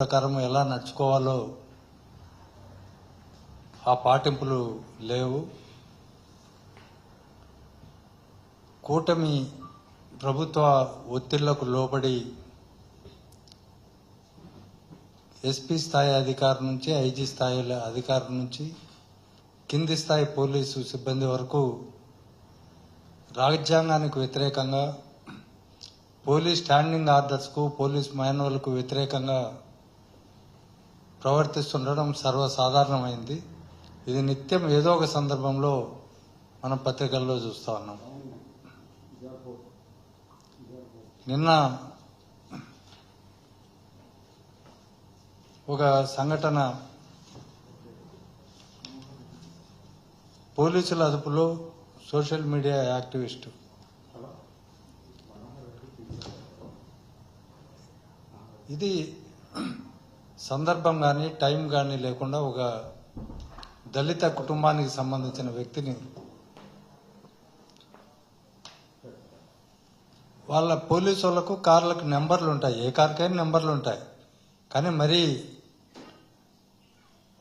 ప్రకారం ఎలా నడుచుకోవాలో ఆ పాటింపులు లేవు. కూటమి ప్రభుత్వ ఒత్తిళ్ళకు లోబడి ఎస్పీ స్థాయి అధికారి నుంచి ఐజీ స్థాయి అధికారి నుంచి కింది స్థాయి పోలీసు సిబ్బంది వరకు రాజ్యాంగానికి వ్యతిరేకంగా పోలీస్ స్టాండింగ్ ఆర్డర్స్కు పోలీస్ మాన్యువల్కు వ్యతిరేకంగా ప్రవర్తిస్తుండడం సర్వసాధారణమైంది. ఇది నిత్యం ఏదో ఒక సందర్భంలో మనం పత్రికల్లో చూస్తూ ఉన్నాం. నిన్న ఒక సంఘటన పోలీసుల అదుపులో సోషల్ మీడియా యాక్టివిస్టు ఇది సందర్భం కానీ టైం కానీ లేకుండా ఒక దళిత కుటుంబానికి సంబంధించిన వ్యక్తిని వాళ్ళ పోలీసు వాళ్ళకు కార్లకు నెంబర్లు ఉంటాయి. ఏ కార్కైనా నెంబర్లు ఉంటాయి. కానీ మరి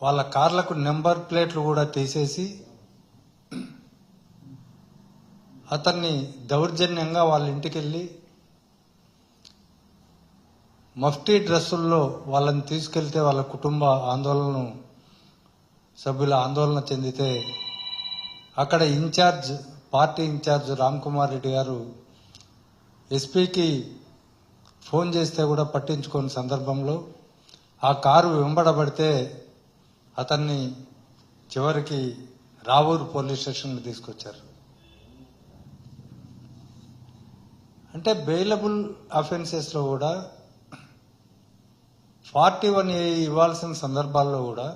వాళ్ళ కార్లకు నెంబర్ ప్లేట్లు కూడా తీసేసి అతన్ని దౌర్జన్యంగా వాళ్ళ ఇంటికి వెళ్ళి మఫ్టీ డ్రెస్సుల్లో వాళ్ళని తీసుకెళ్తే వాళ్ళ కుటుంబ ఆందోళనను సభ్యుల ఆందోళన చెందితే అక్కడ incharge party incharge Ram Kumar Reddy garu ఎస్పీకి ఫోన్ చేస్తే కూడా పట్టించుకోని సందర్భంలో ఆ కారు వెంబడబడితే అతన్ని చివరికి రావూరు పోలీస్ స్టేషన్కి తీసుకొచ్చారు. అంటే బెయిలబుల్ అఫెన్సెస్లో కూడా ఫార్టీ వన్ ఏ ఇవ్వాల్సిన సందర్భాల్లో కూడా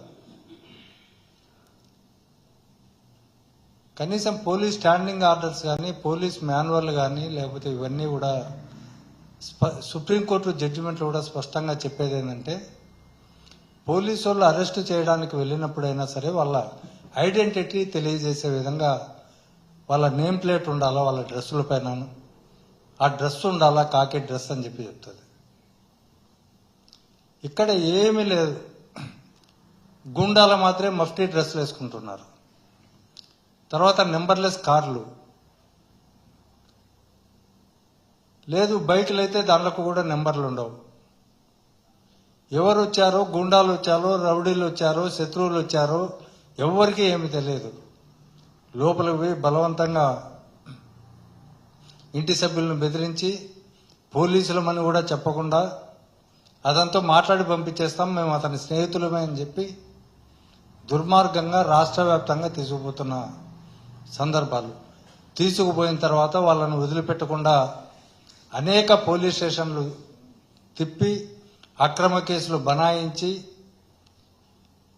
కనీసం పోలీస్ స్టాండింగ్ ఆర్డర్స్ కానీ పోలీస్ మాన్యువల్ కానీ లేకపోతే ఇవన్నీ కూడా సుప్రీంకోర్టు జడ్జిమెంట్లు కూడా స్పష్టంగా చెప్పేది ఏంటంటే పోలీసు వాళ్ళు అరెస్ట్ చేయడానికి వెళ్ళినప్పుడైనా సరే వాళ్ళ ఐడెంటిటీ తెలియజేసే విధంగా వాళ్ళ నేమ్ ప్లేట్ ఉండాలా వాళ్ళ డ్రెస్సుల పైన ఆ డ్రెస్ ఉండాలా కాకి డ్రెస్ అని చెప్పి చెప్తుంది. ఇక్కడ ఏమీ లేదు. గుండాల మాత్రమే మఫ్టీ డ్రెస్సులు వేసుకుంటున్నారు. తర్వాత నెంబర్లెస్ కార్లు. లేదు బైకులు అయితే దాంట్లో కూడా నెంబర్లు ఉండవు. ఎవరు వచ్చారో గుండాలు వచ్చారో రౌడీలు వచ్చారో శత్రువులు వచ్చారో ఎవరికి ఏమి తెలియదు. లోపలికి పోయి బలవంతంగా ఇంటి సభ్యులను బెదిరించి పోలీసులమని కూడా చెప్పకుండా అదంతా మాట్లాడి పంపించేస్తాం మేము అతని స్నేహితులమే అని చెప్పి దుర్మార్గంగా రాష్ట్ర వ్యాప్తంగా తీసుకుపోతున్న సందర్భాలు. తీసుకుపోయిన తర్వాత వాళ్ళను వదిలిపెట్టకుండా అనేక పోలీస్ స్టేషన్లు తిప్పి అక్రమ కేసులు బనాయించి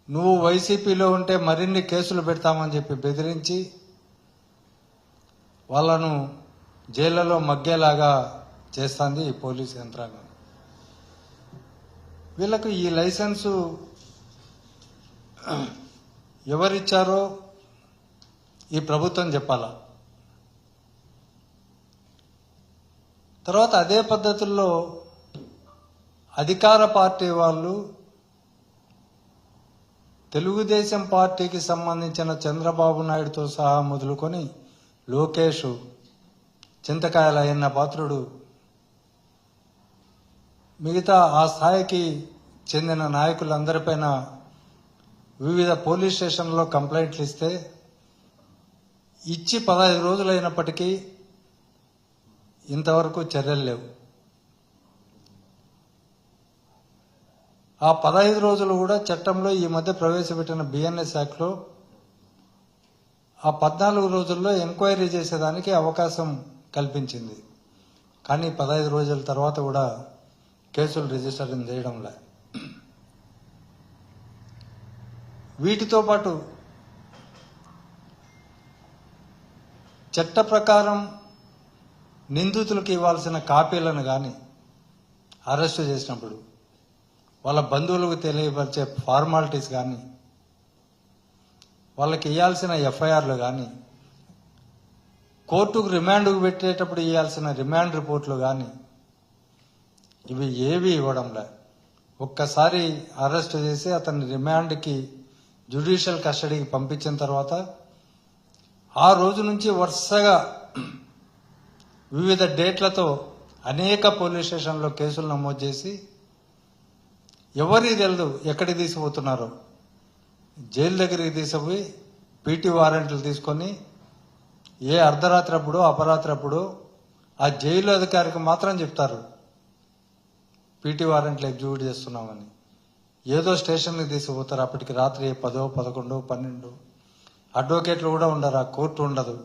నువ్వు వైసీపీలో ఉంటే మరిన్ని కేసులు పెడతామని చెప్పి బెదిరించి వాళ్ళను జైళ్ళలో మగ్గేలాగా చేస్తుంది ఈ పోలీస్ యంత్రాంగం. వీళ్ళకు ఈ లైసెన్సు ఎవరిచ్చారో ఈ ప్రభుత్వం చెప్పాలా? తర్వాత అదే పద్ధతుల్లో అధికార పార్టీ వాళ్ళు తెలుగుదేశం పార్టీకి సంబంధించిన చంద్రబాబు నాయుడుతో సహా మొదలుకొని లోకేష్ చింతకాయల పాత్రుడు మిగతా ఆ స్థాయికి చెందిన నాయకులందరిపైన వివిధ పోలీస్ స్టేషన్లో కంప్లైంట్లు ఇస్తే ఇచ్చి పదహైదు రోజులైనప్పటికీ ఇంతవరకు చర్యలు లేవు. ఆ పదహైదు రోజులు కూడా చట్టంలో ఈ మధ్య ప్రవేశపెట్టిన బిఎన్ఎస్ యాక్ట్లో ఆ పద్నాలుగు రోజుల్లో ఎంక్వైరీ చేసేదానికి అవకాశం కల్పించింది. కానీ పదహైదు రోజుల తర్వాత కూడా కేసులు రిజిస్టర్ చేయడంలే. వీటితో పాటు చట్ట ప్రకారం నిందితులకు ఇవ్వాల్సిన కాపీలను కానీ అరెస్టు చేసినప్పుడు వాళ్ళ బంధువులకు తెలియపరిచే ఫార్మాలిటీస్ కానీ వాళ్ళకి ఇవ్వాల్సిన ఎఫ్ఐఆర్లు కానీ కోర్టుకు రిమాండ్కు పెట్టేటప్పుడు ఇవ్వాల్సిన రిమాండ్ రిపోర్ట్లు కానీ ఇవి ఏవి ఇవ్వడంలే. ఒక్కసారి అరెస్ట్ చేసి అతన్ని రిమాండ్కి జ్యుడిషియల్ కస్టడీకి పంపించిన తర్వాత ఆ రోజు నుంచి వరుసగా వివిధ డేట్లతో అనేక పోలీస్ స్టేషన్లో కేసులు నమోదు చేసి ఎవరికి తెలియదు ఎక్కడికి తీసుకుపోతున్నారో. జైలు దగ్గరికి తీసుకుపోయి పీటీ వారెంట్లు తీసుకొని ఏ అర్ధరాత్రి అప్పుడు అపరాత్రి అప్పుడు ఆ జైలు అధికారికి మాత్రం చెప్తారు. పీటీ వారెంట్లు ఎగ్జిక్యూట్ చేస్తున్నామని. ఏదో స్టేషన్కి తీసుకుపోతారు. అప్పటికి రాత్రి పదో పదకొండు పన్నెండు. అడ్వకేట్లు కూడా ఉండరు. ఆ కోర్టు ఉండదు.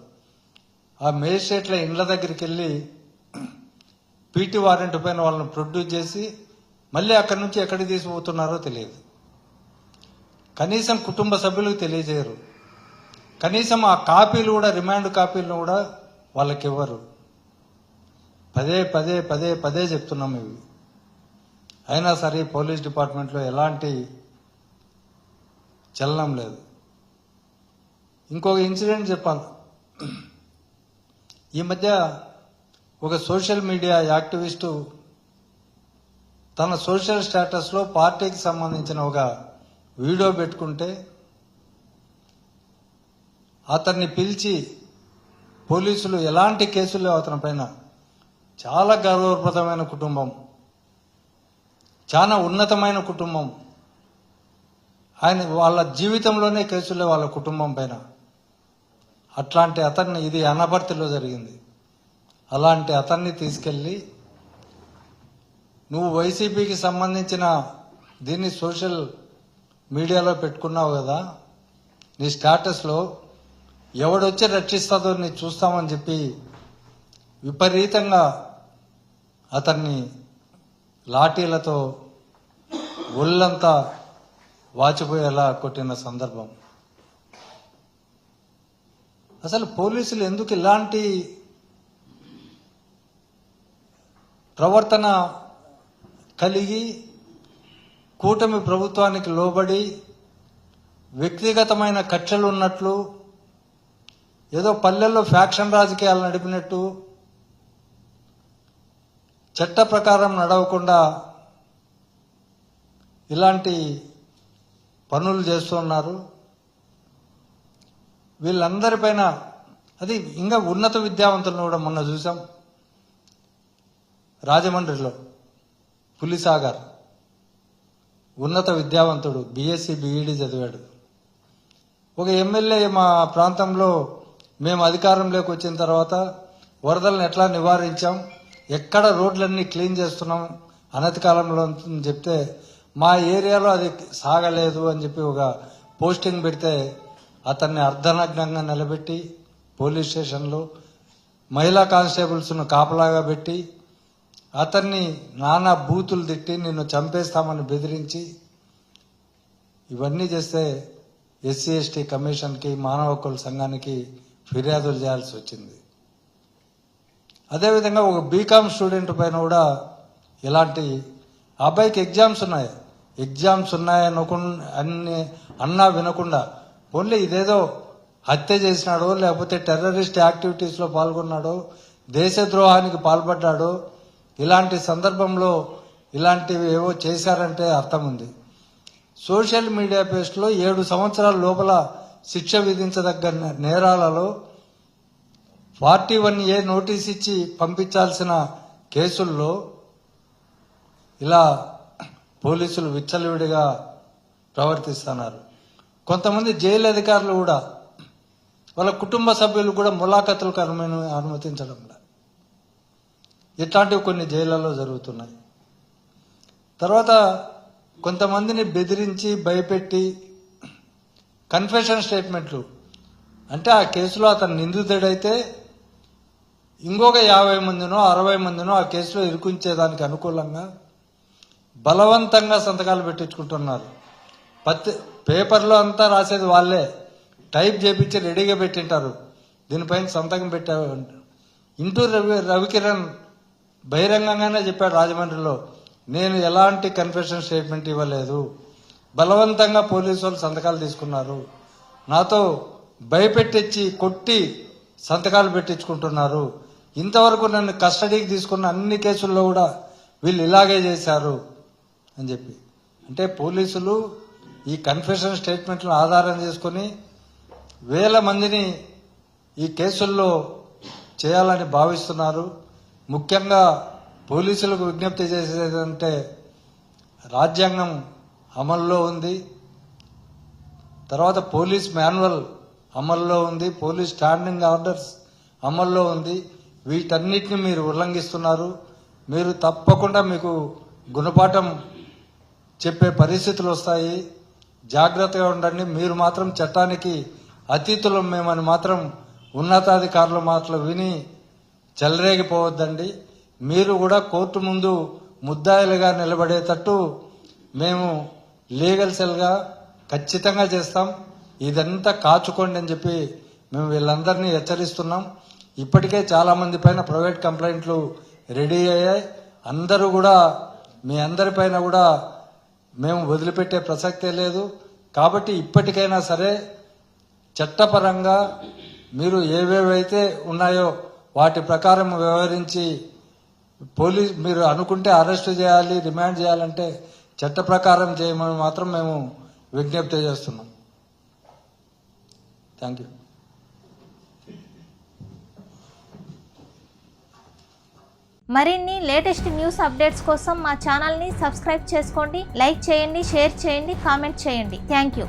ఆ మేజిస్ట్రేట్ల ఇండ్ల దగ్గరికి వెళ్ళి పీటీ వారెంట్ పైన వాళ్ళని ప్రొడ్యూస్ చేసి మళ్ళీ అక్కడి నుంచి ఎక్కడికి తీసుకుపోతున్నారో తెలియదు. కనీసం కుటుంబ సభ్యులకు తెలియజేయరు. కనీసం ఆ కాపీలు కూడా రిమాండ్ కాపీలను కూడా వాళ్ళకి ఇవ్వరు. పదే పదే పదే పదే చెప్తున్నాం ఇవి. అయినా సరే పోలీస్ డిపార్ట్మెంట్లో ఎలాంటి చలనం లేదు. ఇంకొక ఇన్సిడెంట్ చెప్పాలి. ఈ మధ్య ఒక సోషల్ మీడియా యాక్టివిస్టు తన సోషల్ స్టేటస్లో పార్టీకి సంబంధించిన ఒక వీడియో పెట్టుకుంటే అతన్ని పిలిచి పోలీసులు ఎలాంటి కేసులు అతని పైన. చాలా గౌరవప్రదమైన కుటుంబం. చాలా ఉన్నతమైన కుటుంబం. ఆయన వాళ్ళ జీవితంలోనే కేసులే వాళ్ళ కుటుంబం పైన. అట్లాంటి అతన్ని ఇది అనభర్తిలో జరిగింది. అలాంటి అతన్ని తీసుకెళ్ళి నువ్వు వైసీపీకి సంబంధించిన దీన్ని సోషల్ మీడియాలో పెట్టుకున్నావు కదా నీ స్టాటస్లో ఎవడొచ్చి రక్షిస్తుందో నీ చూస్తామని చెప్పి విపరీతంగా అతన్ని లాఠీలతో ఒళ్ళంతా వాచిపోయేలా కొట్టిన సందర్భం. అసలు పోలీసులు ఎందుకు ఇలాంటి ప్రవర్తన కలిగి కూటమి ప్రభుత్వానికి లోబడి వ్యక్తిగతమైన కక్షలు ఉన్నట్లు ఏదో పల్లెల్లో ఫ్యాక్షన్ రాజకీయాలు నడిపినట్టు చట్ట ప్రకారం నడవకుండా ఇలాంటి పనులు చేస్తున్నారు వీళ్ళందరిపైన అది ఇంకా ఉన్నత విద్యావంతులను కూడా మొన్న చూసాం. రాజమండ్రిలో పులిసాగర్ ఉన్నత విద్యావంతుడు బీఎస్సీ బీఈడి చదివాడు. ఒక ఎమ్మెల్యే మా ప్రాంతంలో మేము అధికారంలోకి వచ్చిన తర్వాత వరదలను ఎట్లా నివారించాం? ఎక్కడ రోడ్లన్నీ క్లీన్ చేస్తున్నాం అనతి కాలంలో చెప్తే మా ఏరియాలో అది సాగలేదు అని చెప్పి ఒక పోస్టింగ్ పెడితే అతన్ని అర్ధనగ్నంగా నిలబెట్టి పోలీస్ స్టేషన్లో మహిళా కానిస్టేబుల్స్ను కాపలాగా పెట్టి అతన్ని నానా బూతులు తిట్టి నిన్ను చంపేస్తామని బెదిరించి ఇవన్నీ చేస్తే ఎస్సీ ఎస్టీ కమిషన్కి మానవ హక్కుల సంఘానికి ఫిర్యాదులు చేయాల్సి వచ్చింది. అదేవిధంగా ఒక బీకామ్ స్టూడెంట్ పైన కూడా ఇలాంటి అబ్బాయికి ఎగ్జామ్స్ ఉన్నాయి. ఎగ్జామ్స్ ఉన్నాయనుకు అన్ని అన్నా వినకుండా ఓన్లీ ఇదేదో హత్య చేసినాడో లేకపోతే టెర్రరిస్ట్ యాక్టివిటీస్లో పాల్గొన్నాడో దేశద్రోహానికి పాల్పడ్డాడో ఇలాంటి సందర్భంలో ఇలాంటివి ఏవో చేశారంటే అర్థం ఉంది. సోషల్ మీడియా పేస్ట్లో ఏడు సంవత్సరాల లోపల శిక్ష విధించదగ్గ నేరాలలో ఫార్టీ వన్ ఏ నోటీస్ ఇచ్చి పంపించాల్సిన కేసుల్లో ఇలా పోలీసులు విచ్చలవిడిగా ప్రవర్తిస్తున్నారు. కొంతమంది జైలు అధికారులు కూడా వాళ్ళ కుటుంబ సభ్యులు కూడా ములాఖతులకు అనుమతి అనుమతించడం ఇట్లాంటివి కొన్ని జైళ్ళలో జరుగుతున్నాయి. తర్వాత కొంతమందిని బెదిరించి భయపెట్టి కన్ఫెషన్ స్టేట్మెంట్లు అంటే ఆ కేసులో అతను నిందితుడైతే ఇంకొక యాభై మందినో అరవై మందినో ఆ కేసులో ఇరుకుంచేదానికి అనుకూలంగా బలవంతంగా సంతకాలు పెట్టించుకుంటున్నారు. పత్తి పేపర్లో అంతా రాసేది వాళ్ళే. టైప్ చేపించి రెడీగా పెట్టింటారు. దీనిపైన సంతకం పెట్టారు. ఇంటూ రవి రవికిరణ్ బహిరంగంగానే చెప్పాడు రాజమండ్రిలో నేను ఎలాంటి కన్ఫెషన్ స్టేట్మెంట్ ఇవ్వలేదు. బలవంతంగా పోలీసు వాళ్ళు సంతకాలు తీసుకున్నారు. నాతో భయపెట్టించి కొట్టి సంతకాలు పెట్టించుకుంటున్నారు. ఇంతవరకు నన్ను కస్టడీకి తీసుకున్న అన్ని కేసుల్లో కూడా వీళ్ళు ఇలాగే చేశారు అని చెప్పి. అంటే పోలీసులు ఈ కన్ఫెషన్ స్టేట్మెంట్లను ఆధారం చేసుకొని వేల మందిని ఈ కేసుల్లో చేయాలని భావిస్తున్నారు. ముఖ్యంగా పోలీసులకు విజ్ఞప్తి చేసేదంటే రాజ్యాంగం అమల్లో ఉంది. తర్వాత పోలీస్ మాన్యువల్ అమల్లో ఉంది. పోలీస్ స్టాండింగ్ ఆర్డర్స్ అమల్లో ఉంది. వీటన్నిటిని మీరు ఉల్లంఘిస్తున్నారు. మీరు తప్పకుండా మీకు గుణపాఠం చెప్పే పరిస్థితులు వస్తాయి. జాగ్రత్తగా ఉండండి. మీరు మాత్రం చట్టానికి అతీతులం మేమని మాత్రం ఉన్నతాధికారుల మాటలు విని చెలరేగిపోవద్దండి. మీరు కూడా కోర్టు ముందు ముద్దాయిలుగా నిలబడేటట్టు మేము లీగల్ సెల్గా ఖచ్చితంగా చేస్తాం. ఇదంతా కాచుకోండి అని చెప్పి మేము వీళ్ళందరినీ హెచ్చరిస్తున్నాం. ఇప్పటికే చాలా మంది పైన ప్రైవేట్ కంప్లైంట్లు రెడీ అయ్యాయి. అందరూ కూడా మీ అందరి పైన కూడా మేము వదిలిపెట్టే ప్రసక్తే లేదు. కాబట్టి ఇప్పటికైనా సరే చట్టపరంగా మీరు ఏవేవైతే ఉన్నాయో వాటి ప్రకారం వ్యవహరించి పోలీస్ మీరు అనుకుంటే అరెస్ట్ చేయాలి రిమాండ్ చేయాలంటే చట్ట ప్రకారం చేయమని మాత్రం మేము విజ్ఞప్తి చేస్తున్నాం. Thank you. మరిన్ని లేటెస్ట్ న్యూస్ అప్డేట్స్ కోసం మా ఛానల్ని సబ్స్క్రైబ్ చేసుకోండి లైక్ చేయండి షేర్ చేయండి కామెంట్ చేయండి. Thank you.